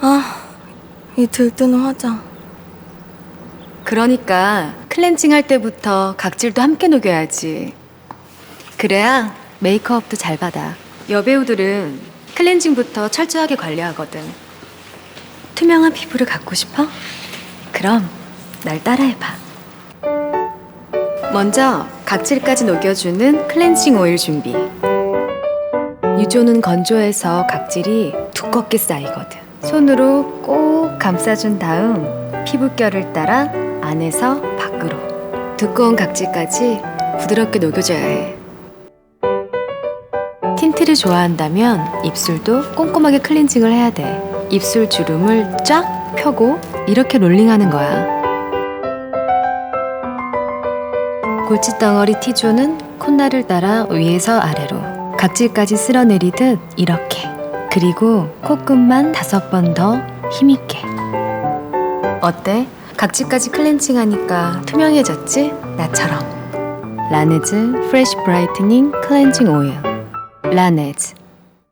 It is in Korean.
아, 이 들뜬 화장. 그러니까 클렌징 할 때부터 각질도 함께 녹여야지. 그래야 메이크업도 잘 받아. 여배우들은 클렌징부터 철저하게 관리하거든. 투명한 피부를 갖고 싶어? 그럼 날 따라해봐. 먼저 각질까지 녹여주는 클렌징 오일 준비. 유조는 건조해서 각질이 두껍게 쌓이거든. 손으로 꼭 감싸준 다음 피부결을 따라 안에서 밖으로 두꺼운 각질까지 부드럽게 녹여줘야 해. 틴트를 좋아한다면 입술도 꼼꼼하게 클렌징을 해야 돼. 입술 주름을 쫙 펴고 이렇게 롤링하는 거야. 골칫덩어리 T존은 콧날을 따라 위에서 아래로 각질까지 쓸어내리듯 이렇게 그리고 코끝만 다섯 번 더 힘있게 어때? 각질까지 클렌징하니까 투명해졌지? 나처럼 라네즈 프레쉬 브라이트닝 클렌징 오일 라네즈